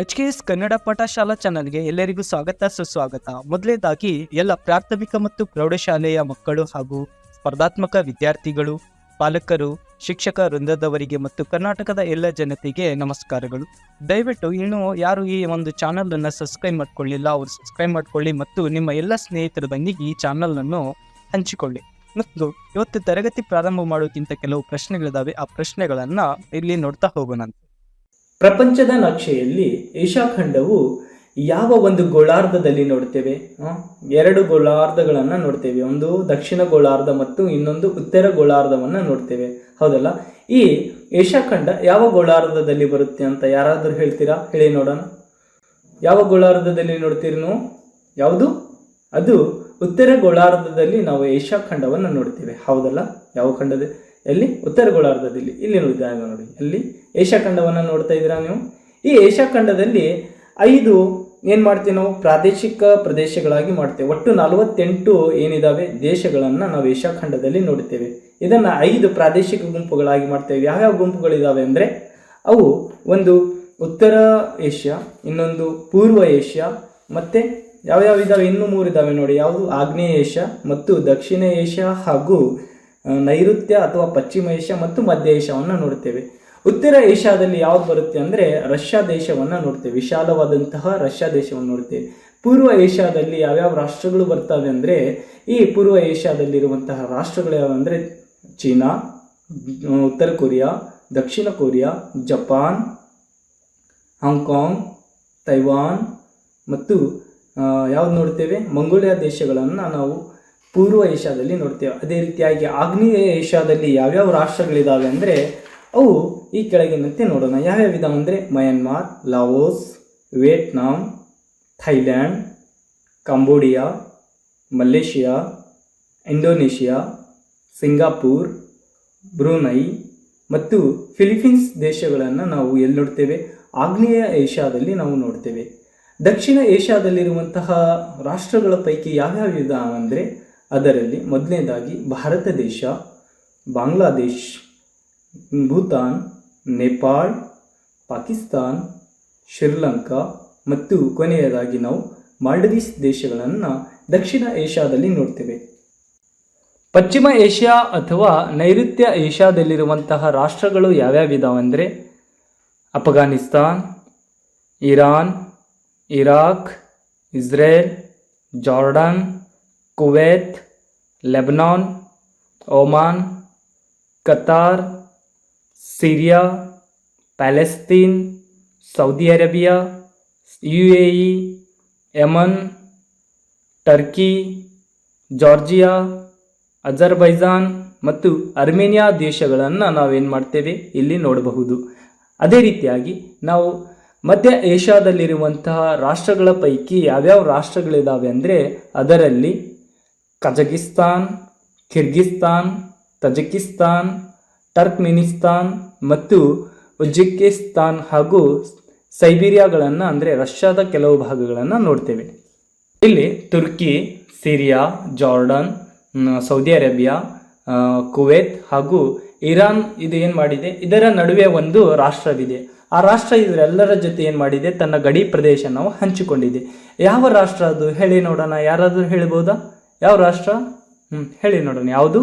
H K S Kannada Pathashala ಚಾನಲ್ಗೆ ಎಲ್ಲರಿಗೂ ಸ್ವಾಗತ, ಸುಸ್ವಾಗತ. ಮೊದಲನೇದಾಗಿ ಎಲ್ಲ ಪ್ರಾಥಮಿಕ ಮತ್ತು ಪ್ರೌಢಶಾಲೆಯ ಮಕ್ಕಳು ಹಾಗೂ ಸ್ಪರ್ಧಾತ್ಮಕ ವಿದ್ಯಾರ್ಥಿಗಳು, ಪಾಲಕರು, ಶಿಕ್ಷಕ ವೃಂದದವರಿಗೆ ಮತ್ತು ಕರ್ನಾಟಕದ ಎಲ್ಲ ಜನತೆಗೆ ನಮಸ್ಕಾರಗಳು. ದಯವಿಟ್ಟು ಇನ್ನು ಯಾರು ಈ ಒಂದು ಚಾನಲನ್ನು ಸಬ್ಸ್ಕ್ರೈಬ್ ಮಾಡ್ಕೊಳ್ಳಿಲ್ಲ, ಅವರು ಸಬ್ಸ್ಕ್ರೈಬ್ ಮಾಡ್ಕೊಳ್ಳಿ ಮತ್ತು ನಿಮ್ಮ ಎಲ್ಲ ಸ್ನೇಹಿತರೊಂದಿಗೆ ಈ ಚಾನಲನ್ನು ಹಂಚಿಕೊಳ್ಳಿ. ಮತ್ತು ಇವತ್ತು ತರಗತಿ ಪ್ರಾರಂಭ ಮಾಡೋಕ್ಕಿಂತ ಕೆಲವು ಪ್ರಶ್ನೆಗಳಿದಾವೆ, ಆ ಪ್ರಶ್ನೆಗಳನ್ನು ಇಲ್ಲಿ ನೋಡ್ತಾ ಹೋಗೋಣ ಪ್ರಪಂಚದ ನಕ್ಷೆಯಲ್ಲಿ ಖಂಡವು ಯಾವ ಒಂದು ಗೋಳಾರ್ಧದಲ್ಲಿ ನೋಡ್ತೇವೆ? ಎರಡು ಗೋಳಾರ್ಧಗಳನ್ನು ನೋಡ್ತೇವೆ. ಒಂದು ದಕ್ಷಿಣ ಗೋಳಾರ್ಧ ಮತ್ತು ಇನ್ನೊಂದು ಉತ್ತರ ಗೋಳಾರ್ಧವನ್ನು ನೋಡ್ತೇವೆ. ಹೌದಲ್ಲ? ಈ ಏಷ್ಯಾ ಖಂಡ ಯಾವ ಗೋಳಾರ್ಧದಲ್ಲಿ ಬರುತ್ತೆ ಅಂತ ಯಾರಾದರೂ ಹೇಳ್ತೀರಾ? ಹೇಳಿ ನೋಡೋಣ. ಯಾವ ಗೋಳಾರ್ಧದಲ್ಲಿ ನೋಡ್ತೀರಿ ನೀವು? ಯಾವುದು? ಅದು ಉತ್ತರ ಗೋಳಾರ್ಧದಲ್ಲಿ ನಾವು ಏಷ್ಯಾ ಖಂಡವನ್ನು ನೋಡ್ತೇವೆ. ಹೌದಲ್ಲ? ಯಾವ ಖಂಡದ? ಎಲ್ಲಿ? ಉತ್ತರ ಗೋಳಾರ್ಧದಲ್ಲಿ ಇಲ್ಲಿ ನೋಡಿದಾಗ ನೋಡಿ. ಅಲ್ಲಿ ಏಷ್ಯಾ ಖಂಡವನ್ನು ನೋಡ್ತಾ ಇದ್ದೀರಾ ನೀವು? ಈ ಏಷ್ಯಾ ಖಂಡದಲ್ಲಿ ಐದು ಏನು ಮಾಡ್ತೀವಿ ನಾವು? ಪ್ರಾದೇಶಿಕ ಪ್ರದೇಶಗಳಾಗಿ ಮಾಡ್ತೇವೆ. ಒಟ್ಟು ನಲವತ್ತೆಂಟು ಏನಿದಾವೆ? ದೇಶಗಳನ್ನು ನಾವು ಏಷ್ಯಾ ಖಂಡದಲ್ಲಿ ನೋಡ್ತೇವೆ. ಇದನ್ನು ಐದು ಪ್ರಾದೇಶಿಕ ಗುಂಪುಗಳಾಗಿ ಮಾಡ್ತೇವೆ. ಯಾವ್ಯಾವ ಗುಂಪುಗಳಿದ್ದಾವೆ ಅಂದರೆ, ಅವು ಒಂದು ಉತ್ತರ ಏಷ್ಯಾ, ಇನ್ನೊಂದು ಪೂರ್ವ ಏಷ್ಯಾ, ಮತ್ತು ಯಾವ್ಯಾವ ಇದಾವೆ? ಇನ್ನೂ ಮೂರು ಇದ್ದಾವೆ ನೋಡಿ. ಯಾವುದು? ಆಗ್ನೇಯ ಏಷ್ಯಾ ಮತ್ತು ದಕ್ಷಿಣ ಏಷ್ಯಾ ಹಾಗೂ ನೈಋತ್ಯ ಅಥವಾ ಪಶ್ಚಿಮ ಏಷ್ಯಾ ಮತ್ತು ಮಧ್ಯ ಏಷ್ಯಾವನ್ನು ನೋಡ್ತೇವೆ. ಉತ್ತರ ಏಷ್ಯಾದಲ್ಲಿ ಯಾವ್ದು ಬರುತ್ತೆ ಅಂದರೆ ರಷ್ಯಾ ದೇಶವನ್ನು ನೋಡ್ತೇವೆ. ವಿಶಾಲವಾದಂತಹ ರಷ್ಯಾ ದೇಶವನ್ನು ನೋಡ್ತೇವೆ. ಪೂರ್ವ ಏಷ್ಯಾದಲ್ಲಿ ಯಾವ್ಯಾವ ರಾಷ್ಟ್ರಗಳು ಬರ್ತವೆ ಅಂದರೆ ಈ ಪೂರ್ವ ಏಷ್ಯಾದಲ್ಲಿರುವಂತಹ ರಾಷ್ಟ್ರಗಳು ಯಾವಂದರೆ ಚೀನಾ, ಉತ್ತರ ಕೊರಿಯಾ, ದಕ್ಷಿಣ Korea, Japan, Hong Kong, Taiwan ಮತ್ತು ಯಾವ್ದು ನೋಡ್ತೇವೆ? ಮಂಗೋಲಿಯಾ ದೇಶಗಳನ್ನು ನಾವು ಪೂರ್ವ ಏಷ್ಯಾದಲ್ಲಿ ನೋಡ್ತೇವೆ. ಅದೇ ರೀತಿಯಾಗಿ ಆಗ್ನೇಯ ಏಷ್ಯಾದಲ್ಲಿ ಯಾವ್ಯಾವ ರಾಷ್ಟ್ರಗಳಿದ್ದಾವೆ ಅಂದರೆ ಅವು ಈ ಕೆಳಗಿನಂತೆ ನೋಡೋಣ. ಯಾವ್ಯಾವ ಇದಾವೆ ಅಂದರೆ Myanmar, Laos, Vietnam, Thailand, Cambodia, Malaysia, Indonesia, Singapore, Brunei ಮತ್ತು ಫಿಲಿಪೀನ್ಸ್ ದೇಶಗಳನ್ನು ನಾವು ಎಲ್ಲಿ ನೋಡ್ತೇವೆ? ಆಗ್ನೇಯ ಏಷ್ಯಾದಲ್ಲಿ ನಾವು ನೋಡ್ತೇವೆ. ದಕ್ಷಿಣ ಏಷ್ಯಾದಲ್ಲಿರುವಂತಹ ರಾಷ್ಟ್ರಗಳ ಪೈಕಿ ಯಾವ್ಯಾವ ಅಂದರೆ ಅದರಲ್ಲಿ ಮೊದಲನೇದಾಗಿ ಭಾರತ ದೇಶ, ಬಾಂಗ್ಲಾದೇಶ್, ಭೂತಾನ್, ನೇಪಾಳ್, ಪಾಕಿಸ್ತಾನ್, ಶ್ರೀಲಂಕಾ ಮತ್ತು ಕೊನೆಯದಾಗಿ ನಾವು ಮಾಲ್ಡೀವ್ಸ್ ದೇಶಗಳನ್ನು ದಕ್ಷಿಣ ಏಷ್ಯಾದಲ್ಲಿ ನೋಡ್ತೇವೆ. ಪಶ್ಚಿಮ ಏಷ್ಯಾ ಅಥವಾ ನೈಋತ್ಯ ಏಷ್ಯಾದಲ್ಲಿರುವಂತಹ ರಾಷ್ಟ್ರಗಳು ಯಾವ್ಯಾವಿದಾವೆಂದರೆ Afghanistan, Iran, Iraq, Israel, Jordan Kuwait, Lebanon, Oman, Qatar, Syria, Palestine, Saudi Arabia U A E Yemen, Turkey, Georgia, Azerbaijan ಮತ್ತು ಅರ್ಮೇನಿಯಾ ದೇಶಗಳನ್ನು ನಾವೇನು ಮಾಡ್ತೇವೆ ಇಲ್ಲಿ ನೋಡಬಹುದು. ಅದೇ ರೀತಿಯಾಗಿ ನಾವು ಮಧ್ಯ ಏಷ್ಯಾದಲ್ಲಿರುವಂತಹ ರಾಷ್ಟ್ರಗಳ ಪೈಕಿ ಯಾವ್ಯಾವ ರಾಷ್ಟ್ರಗಳಿದ್ದಾವೆ ಅಂದರೆ ಅದರಲ್ಲಿ ಕಜಕಿಸ್ತಾನ್, ಕಿರ್ಗಿಸ್ತಾನ್, ತಜಕಿಸ್ತಾನ್, ಟರ್ಕ್ಮಿನಿಸ್ತಾನ್ ಮತ್ತು ಉಜ್ಬೆಕಿಸ್ತಾನ್ ಹಾಗೂ ಸೈಬೀರಿಯಾಗಳನ್ನು ಅಂದರೆ ರಷ್ಯಾದ ಕೆಲವು ಭಾಗಗಳನ್ನು ನೋಡ್ತೇವೆ. ಇಲ್ಲಿ Turkey, Syria, Jordan Saudi Arabia Kuwait ಹಾಗೂ ಇರಾನ್ ಇದು ಏನು ಮಾಡಿದೆ? ಇದರ ನಡುವೆ ಒಂದು ರಾಷ್ಟ್ರವಿದೆ. ಆ ರಾಷ್ಟ್ರ ಇದರೆಲ್ಲರ ಜೊತೆ ಏನು ಮಾಡಿದೆ? ತನ್ನ ಗಡಿ ಪ್ರದೇಶ ನಾವು ಹಂಚಿಕೊಂಡಿದೆ. ಯಾವ ರಾಷ್ಟ್ರ ಅದು? ಹೇಳಿ ನೋಡೋಣ. ಯಾರಾದರೂ ಹೇಳ್ಬೋದಾ? ಯಾವ ರಾಷ್ಟ್ರ? ಹ್ಞೂ ಹೇಳಿ ನೋಡೋಣ. ಯಾವುದು?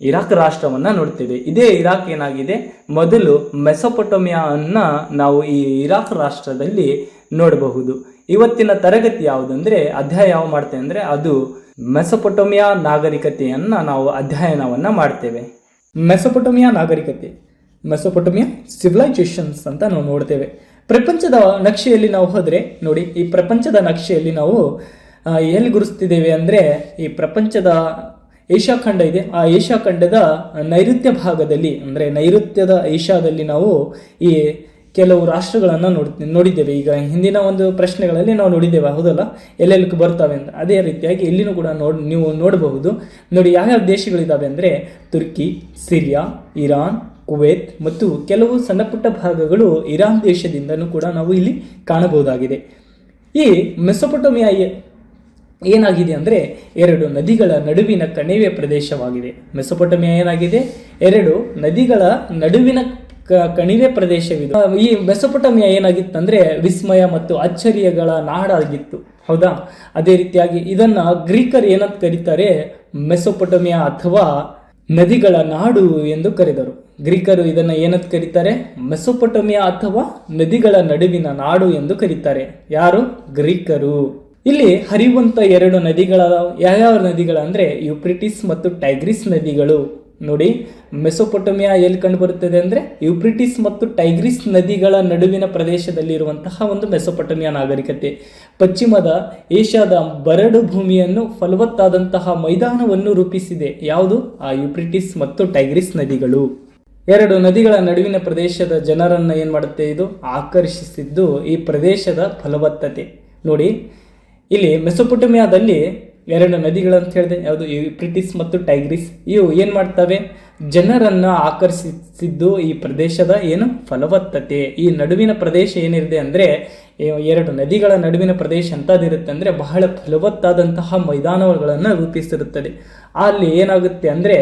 ಇರಾಕ್ ರಾಷ್ಟ್ರವನ್ನು ನೋಡ್ತೇವೆ ಇದೇ ಇರಾಕ್ ಏನಾಗಿದೆ? ಮೊದಲು ಮೆಸೊಪೊಟೋಮಿಯಾ ಅನ್ನ ನಾವು ಈ ಇರಾಕ್ ರಾಷ್ಟ್ರದಲ್ಲಿ ನೋಡಬಹುದು. ಇವತ್ತಿನ ತರಗತಿ ಯಾವುದಂದ್ರೆ, ಅಧ್ಯಾಯ ಯಾವ ಮಾಡ್ತೇವೆ ಅಂದರೆ, ಅದು ಮೆಸೊಪೊಟೋಮಿಯಾ ನಾಗರಿಕತೆಯನ್ನು ನಾವು ಅಧ್ಯಯನವನ್ನು ಮಾಡ್ತೇವೆ. ಮೆಸೊಪೊಟೋಮಿಯಾ ನಾಗರಿಕತೆ, ಮೆಸೊಪೊಟೋಮಿಯಾ ಸಿವಿಲೈಸೇಷನ್ಸ್ ಅಂತ ನಾವು ನೋಡ್ತೇವೆ. ಪ್ರಪಂಚದ ನಕ್ಷೆಯಲ್ಲಿ ನಾವು ಹೋದರೆ, ನೋಡಿ, ಈ ಪ್ರಪಂಚದ ನಕ್ಷೆಯಲ್ಲಿ ನಾವು ಎಲ್ಲಿ ಗುರುತಿಸ್ತಿದ್ದೇವೆ ಅಂದರೆ ಈ ಪ್ರಪಂಚದ ಏಷ್ಯಾ ಖಂಡ ಇದೆ. ಆ ಏಷ್ಯಾ ಖಂಡದ ನೈಋತ್ಯ ಭಾಗದಲ್ಲಿ, ಅಂದರೆ ನೈಋತ್ಯದ ಏಷ್ಯಾದಲ್ಲಿ ನಾವು ಈ ಕೆಲವು ರಾಷ್ಟ್ರಗಳನ್ನು ನೋಡಿ ನೋಡಿದ್ದೇವೆ. ಈಗ ಹಿಂದಿನ ಒಂದು ಪ್ರಶ್ನೆಗಳಲ್ಲಿ ನಾವು ನೋಡಿದ್ದೇವೆ, ಹೌದಲ್ಲ? ಎಲ್ಲೆಲ್ಲಿ ಬರ್ತವೆ ಅಂತ. ಅದೇ ರೀತಿಯಾಗಿ ಇಲ್ಲಿನೂ ಕೂಡ ನೋಡ್, ನೀವು ನೋಡಬಹುದು. ನೋಡಿ, ಯಾವ್ಯಾವ ದೇಶಗಳಿದ್ದಾವೆ ಅಂದರೆ ತುರ್ಕಿ, ಸಿರಿಯಾ, ಇರಾನ್, ಕುವೈತ್ ಮತ್ತು ಕೆಲವು ಸಣ್ಣ ಪುಟ್ಟ ಭಾಗಗಳು ಇರಾನ್ ದೇಶದಿಂದನೂ ಕೂಡ ನಾವು ಇಲ್ಲಿ ಕಾಣಬಹುದಾಗಿದೆ. ಈ ಮೆಸೊಪೊಟೋಮಿಯಾ ಏನಾಗಿದೆ ಅಂದರೆ ಎರಡು ನದಿಗಳ ನಡುವಿನ ಕಣಿವೆ ಪ್ರದೇಶವಾಗಿದೆ. ಮೆಸೊಪೊಟಮಿಯಾ ಏನಾಗಿದೆ? ಎರಡು ನದಿಗಳ ನಡುವಿನ ಕಣಿವೆ ಪ್ರದೇಶವಿದೆ. ಈ ಮೆಸೊಪೊಟಮಿಯಾ ಏನಾಗಿತ್ತಂದರೆ ವಿಸ್ಮಯ ಮತ್ತು ಅಚ್ಚರಿಯಗಳ ನಾಡಾಗಿತ್ತು. ಹೌದಾ? ಅದೇ ರೀತಿಯಾಗಿ ಇದನ್ನು ಗ್ರೀಕರು ಏನಂತ ಕರೀತಾರೆ? ಮೆಸೊಪೊಟಮಿಯಾ ಅಥವಾ ನದಿಗಳ ನಾಡು ಎಂದು ಕರೆದರು. ಗ್ರೀಕರು ಇದನ್ನ ಏನಂತ ಕರೀತಾರೆ? ಮೆಸೊಪೊಟಮಿಯಾ ಅಥವಾ ನದಿಗಳ ನಡುವಿನ ನಾಡು ಎಂದು ಕರೀತಾರೆ. ಯಾರು? ಗ್ರೀಕರು. ಇಲ್ಲಿ ಹರಿಯುವಂತ ಎರಡು ನದಿಗಳ, ಯಾವ್ಯಾವ ನದಿಗಳ ಅಂದ್ರೆ ಯುಪ್ರಿಟಿಸ್ ಮತ್ತು ಟೈಗ್ರಿಸ್ ನದಿಗಳು. ನೋಡಿ, ಮೆಸೊಪೊಟಮಿಯಾ ಎಲ್ಲಿ ಕಂಡುಬರುತ್ತದೆ ಬರುತ್ತದೆ ಅಂದ್ರೆ ಯುಪ್ರಿಟಿಸ್ ಮತ್ತು ಟೈಗ್ರಿಸ್ ನದಿಗಳ ನಡುವಿನ ಪ್ರದೇಶದಲ್ಲಿರುವಂತಹ ಒಂದು ಮೆಸೊಪೊಟಮಿಯಾ ನಾಗರಿಕತೆ. ಪಶ್ಚಿಮದ ಏಷ್ಯಾದ ಬರಡು ಭೂಮಿಯನ್ನು ಫಲವತ್ತಾದಂತಹ ಮೈದಾನವನ್ನು ರೂಪಿಸಿದೆ. ಯಾವುದು? ಆ ಯುಪ್ರಿಟಿಸ್ ಮತ್ತು ಟೈಗ್ರಿಸ್ ನದಿಗಳು. ಎರಡು ನದಿಗಳ ನಡುವಿನ ಪ್ರದೇಶದ ಜನರನ್ನು ಏನು ಮಾಡುತ್ತೆ ಇದು? ಆಕರ್ಷಿಸಿದ್ದು ಈ ಪ್ರದೇಶದ ಫಲವತ್ತತೆ. ನೋಡಿ ಇಲ್ಲಿ ಮೆಸೊಪೊಟಮಿಯಾದಲ್ಲಿ ಎರಡು ನದಿಗಳಂತ ಹೇಳಿದೆ, ಯಾವುದು ಯುಪ್ರಿಟಿಸ್ ಮತ್ತು ಟೈಗ್ರಿಸ್. ಇವು ಏನು ಮಾಡ್ತವೆ? ಜನರನ್ನು ಆಕರ್ಷಿಸಿದ್ದು ಈ ಪ್ರದೇಶದ ಏನು? ಫಲವತ್ತತೆ. ಈ ನಡುವಿನ ಪ್ರದೇಶ ಏನಿದೆ ಅಂದ್ರೆ ಎರಡು ನದಿಗಳ ನಡುವಿನ ಪ್ರದೇಶ ಅಂತದಿರುತ್ತೆ ಅಂದ್ರೆ, ಬಹಳ ಫಲವತ್ತಾದಂತಹ ಮೈದಾನಗಳನ್ನು ರೂಪಿಸಿರುತ್ತದೆ. ಅಲ್ಲಿ ಏನಾಗುತ್ತೆ ಅಂದ್ರೆ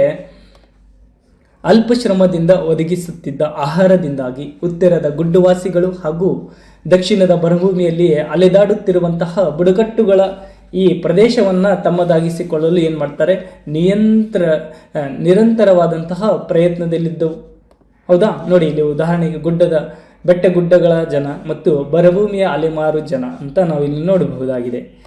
ಅಲ್ಪ ಶ್ರಮದಿಂದ ಒದಗಿಸುತ್ತಿದ್ದ ಆಹಾರದಿಂದಾಗಿ, ಉತ್ತರದ ಗುಡ್ಡುವಾಸಿಗಳು ಹಾಗೂ ದಕ್ಷಿಣದ ಮರುಭೂಮಿಯಲ್ಲಿ ಅಲೆದಾಡುತ್ತಿರುವಂತಹ ಬುಡಕಟ್ಟುಗಳ ಈ ಪ್ರದೇಶವನ್ನ ತಮ್ಮದಾಗಿಸಿಕೊಳ್ಳಲು ಏನು ಮಾಡ್ತಾರೆ? ನಿಯಂತ್ರ ನಿರಂತರವಾದಂತಹ ಪ್ರಯತ್ನದಲ್ಲಿದ್ದವು. ಹೌದಾ? ನೋಡಿ, ಇಲ್ಲಿ ಉದಾಹರಣೆಗೆ ಗುಡ್ಡದ ಬೆಟ್ಟ ಗುಡ್ಡಗಳ ಜನ ಮತ್ತು ಬರಭೂಮಿಯ ಅಲೆಮಾರು ಜನ ಅಂತ ನಾವು ಇಲ್ಲಿ ನೋಡಬಹುದಾಗಿದೆ.